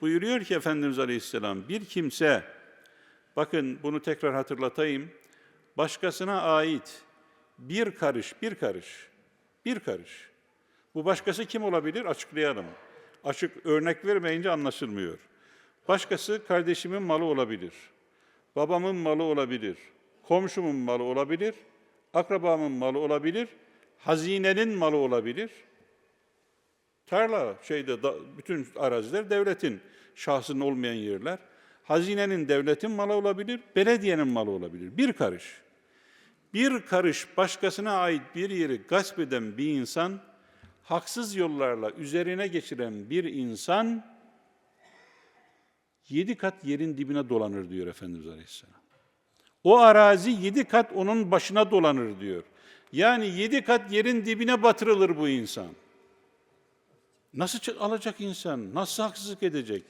Buyuruyor ki Efendimiz Aleyhisselam bir kimse, bakın bunu tekrar hatırlatayım, başkasına ait bir karış, bir karış, bir karış. Bu başkası kim olabilir? Açıklayalım. Açık örnek vermeyince anlaşılmıyor. Başkası kardeşimin malı olabilir. Babamın malı olabilir. Komşumun malı olabilir. Akrabamın malı olabilir. Hazinenin malı olabilir. Tarla, şeyde da, bütün araziler devletin, şahsının olmayan yerler. Hazinenin devletin malı olabilir, belediyenin malı olabilir. Bir karış. Bir karış başkasına ait bir yeri gasp eden bir insan, haksız yollarla üzerine geçiren bir insan, yedi kat yerin dibine dolanır diyor Efendimiz Aleyhisselam. O arazi yedi kat onun başına dolanır diyor. Yani yedi kat yerin dibine batırılır bu insan. Nasıl alacak insan? Nasıl haksızlık edecek?